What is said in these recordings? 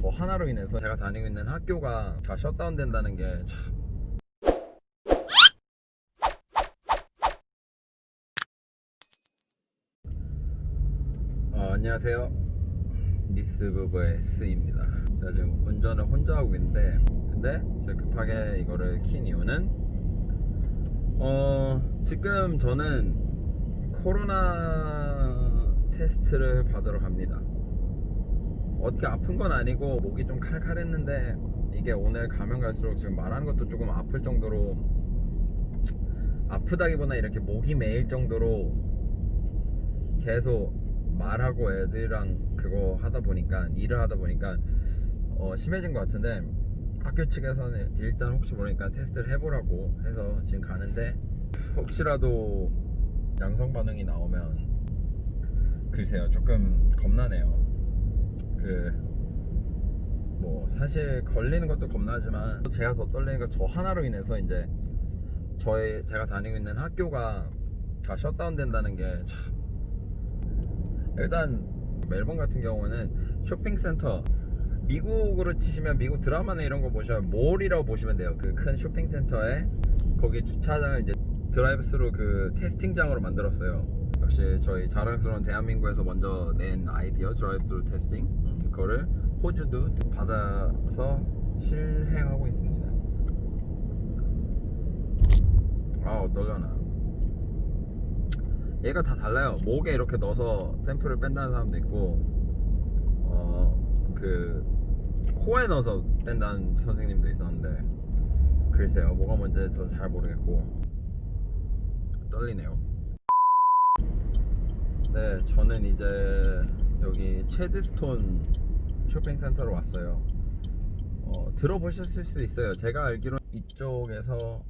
저 하나로 인해서 제가 다니고 있는 학교가 다 셧다운 된다는 게 참. 어, 안녕하세요. 니스부부의 스입니다. 제가 지금 운전을 혼자 하고 있는데, 근데 제가 급하게 이거를 킨 이유는, 어, 지금 저는 코로나 테스트를 받으러 갑니다. 어떻게 아픈 건 아니고 목이 좀 칼칼했는데 이게 오늘 가면 갈수록 지금 말하는 것도 조금 아플 정도로 아프다기보다 이렇게 목이 메일 정도로 계속 말하고 애들이랑 그거 하다 보니까 일을 하다 보니까 어, 심해진 것 같은데 학교 측에서는 일단 혹시 모르니까 테스트를 해보라고 해서 지금 가는데 혹시라도 양성 반응이 나오면 글쎄요 조금 겁나네요 그 뭐 사실 걸리는 것도 겁나지만 제가 더 떨리는 건 저 하나로 인해서 이제 저희 제가 다니고 있는 학교가 다 셧다운 된다는 게 참. 일단 멜번 같은 경우는 쇼핑센터 미국으로 치시면 미국 드라마나 이런 거 보시면 몰이라고 보시면 돼요. 그 큰 쇼핑센터에 거기 주차장을 이제 드라이브스루 그 테스팅장으로 만들었어요. 역시 저희 자랑스러운 대한민국에서 먼저 낸 아이디어 드라이브스루 테스팅 거를 호주도 받아서 실행하고 있습니다. 아 어떨려나. 얘가 다 달라요. 목에 이렇게 넣어서 샘플을 뺀다는 사람도 있고 어 그 코에 넣어서 뺀다는 선생님도 있었는데 글쎄요. 뭐가 뭔지 저는 잘 모르겠고 떨리네요. 네 저는 이제 여기 체드스톤 쇼핑센터로 왔어요 어, 들어보셨을 수도 있어요 제가 알기로 이쪽에서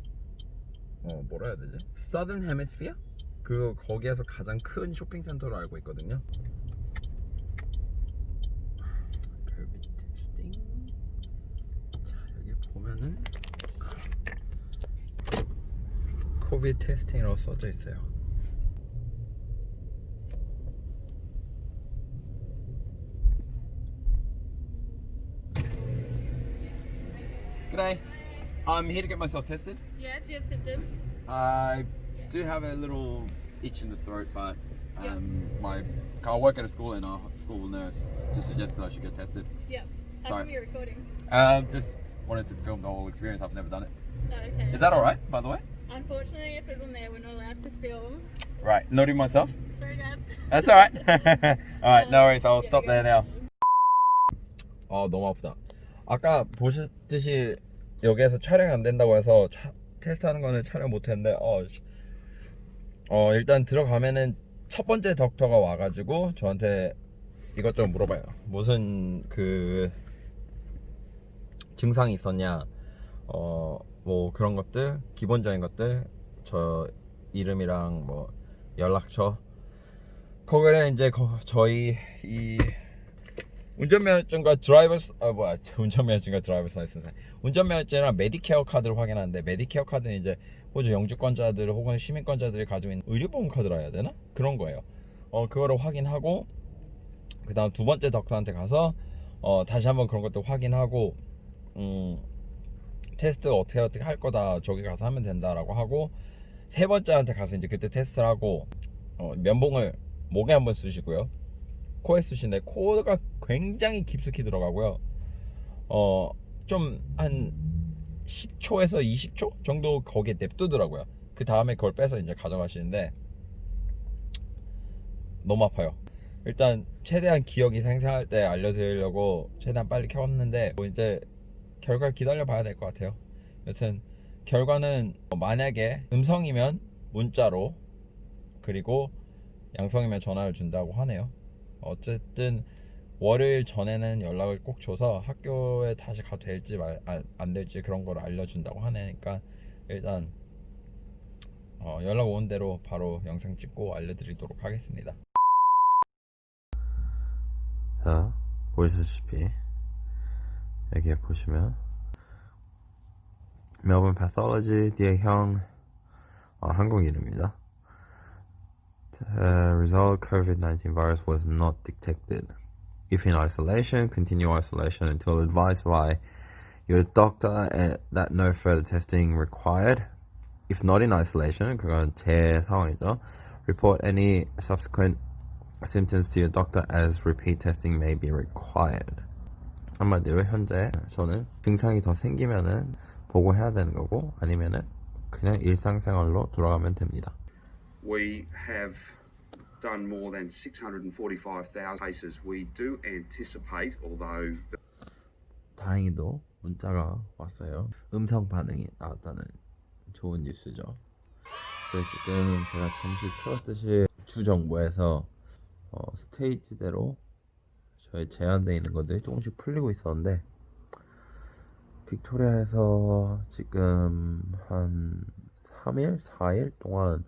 어 뭐라 해야 되지? Southern Hemisphere? 그 거기에서 가장 큰 쇼핑센터로 알고 있거든요. 자 여기 보면은 코비드 테스팅이라고 써져 있어요. G'day. I'm here to get myself tested. Yeah, do you have symptoms? I do have a little itch in the throat, but Yeah. um, my I work at a school and our school nurse just suggested I should get tested. Yeah. How Sorry. come you're recording? Um, just wanted to film the whole experience. I've never done it. Oh, okay. Is that all right, by the way? Unfortunately, it says on there we're not allowed to film. Right, not in myself. Sorry, guys. That's all right. all right, no worries. I'll Yeah, stop go there now. ahead. 아 너무 아프다. 아까 보셨듯이 여기에서 촬영이 안 된다고 해서 차- 테스트하는 거는 촬영 못 했는데 어, 씨. 어 일단 들어가면은 첫 번째 덕터가 와가지고 저한테 이것저것 물어봐요. 무슨 그 증상이 있었냐, 어 뭐 그런 것들 기본적인 것들 저 이름이랑 뭐 연락처 거기는 이제 거- 저희 이 운전면허증과 드라이버스 아 뭐야 운전면허증과 드라이버스 라이센스 운전면허증이랑 메디케어 카드를 확인하는데 메디케어 카드는 이제 호주 영주권자들 혹은 시민권자들이 가지고 있는 의료보험 카드라 해야 되나 그런 거예요. 어 그거를 확인하고 그다음 두 번째 덕터한테 가서 어 다시 한번 그런 것도 확인하고 음 테스트 어떻게 어떻게 할 거다 저기 가서 하면 된다라고 하고 세 번째한테 가서 이제 그때 테스트를 하고 어, 면봉을 목에 한번 쓰시고요. 코에 쓰시는데 코가 굉장히 깊숙이 들어가고요. 어, 좀 한 10초에서 20초 정도 거기에 냅두더라고요. 그 다음에 그걸 빼서 이제 가져가시는데 너무 아파요. 일단 최대한 기억이 생생할 때 알려드리려고 최대한 빨리 켜왔는데 뭐 이제 결과를 기다려 봐야 될 것 같아요. 여튼 결과는 만약에 음성이면 문자로 그리고 양성이면 전화를 준다고 하네요. 어쨌든 월요일 전에는 연락을 꼭 줘서 학교에 다시 가도 될지 말, 안, 안 될지 그런 걸 알려준다고 하니까 일단 어, 연락 온 대로 바로 영상 찍고 알려드리도록 하겠습니다. 자 보시다시피 여기에 보시면 멜번 패톨로지 디에형 어, 한국 이름입니다. Uh, result COVID-19 virus was not detected. If in isolation, continue isolation until advised by your doctor uh, that no further testing required. If not in isolation, 그건 제 상황이죠. Report any subsequent symptoms to your doctor as repeat testing may be required. 한마디로 현재 저는 증상이 더 생기면은 보고해야 되는 거고 아니면은 그냥 일상생활로 돌아가면 됩니다. We have done more than 645,000 cases. We do anticipate, although 다행히도 문자가 왔어요. 음성 반응이 나왔다는 좋은 뉴스죠. 그래서 지금 제가 잠시 틀었듯이 주 정부에서 어, 스테이지대로 저희 제한되어 있는 것들이 조금씩 풀리고 있었는데 빅토리아에서 지금 한 3일, 4일 동안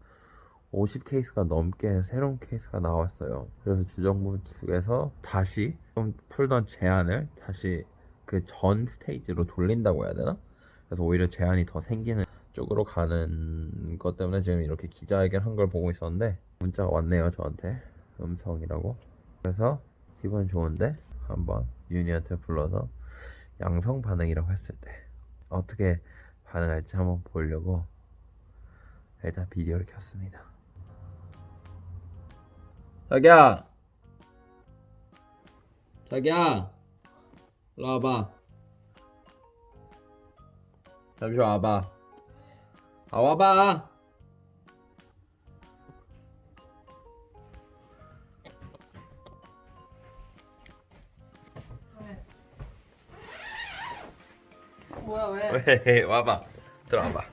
50 케이스가 넘게 새로운 케이스가 나왔어요. 그래서 주정부 측에서 다시 좀 풀던 제한을 다시 그 전 스테이지로 돌린다고 해야 되나? 그래서 오히려 제한이 더 생기는 쪽으로 가는 것 때문에 지금 이렇게 기자회견 한 걸 보고 있었는데 문자가 왔네요 저한테 음성이라고 그래서 기분 좋은데 한번 윤희한테 불러서 양성 반응이라고 했을 때 어떻게 반응할지 한번 보려고 일단 비디오를 켰습니다 자기야. 자기야. 일로 와봐. 잠시 와봐. 아 와봐. 뭐야 왜? 왜? 와봐. 들어와봐.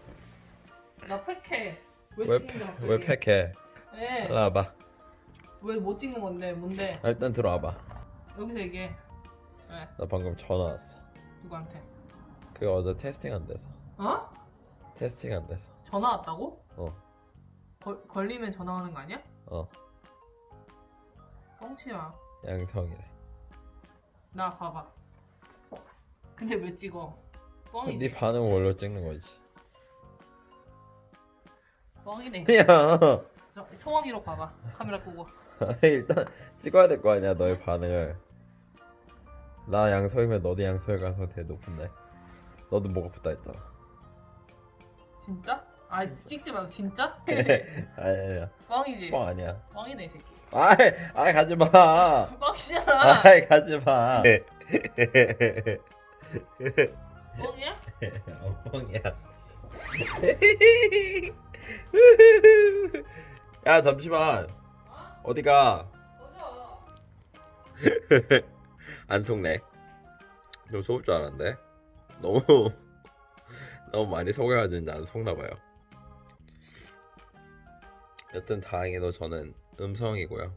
나 팩해. 왜, 갑자기? 왜 팩해 왜? 일로 와봐 왜 못 찍는 건데? 뭔데? 아, 일단 들어와봐 여기서 얘기해. 왜? 나 방금 전화 왔어 누구한테? 그거 어제 테스팅 안 돼서 어? 테스팅 안 돼서 전화 왔다고? 어. 걸, 걸리면 전화하는 거 아니야? 어 뻥치 마. 양성이래 나 봐봐. 근데 왜 찍어? 뻥이지. 네 반응 원래 찍는 거지 뻥이네. 야 저, 통화 기록 봐봐. 카메라 끄고. 일단 찍어야 될 거 아니야 너의 반응을 나 양성이면 너도 양성이 가서 되게 높은데 너도 목 아프다 했잖아 진짜? 아 찍지 말고 진짜? 아니야 뻥이지. 뻥 아니야 뻥이네 이 새끼. 아이 아이 가지마 뻥이잖아. 아이 가지마 뻥이야? 어, 뻥이야 야 잠시만 어디가. 안 속네. 좀 속을 줄 알았는데. 너무 너무 많이 속여가지고 이제 안 속나봐요. 여튼 다행히도 저는 음성이고요.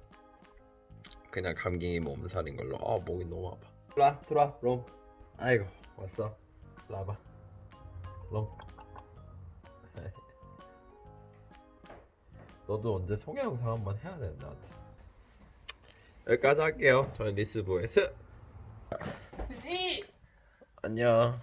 그냥 감기 몸살인 걸로. 아 목이 너무 아파. 들어와 들어와 롬. 아이고 왔어. 와봐. 롬 너도 언제 소개 영상 한번 해야 되는데 나한테 여기까지 할게요. 저는 리스 보에스! 이 안녕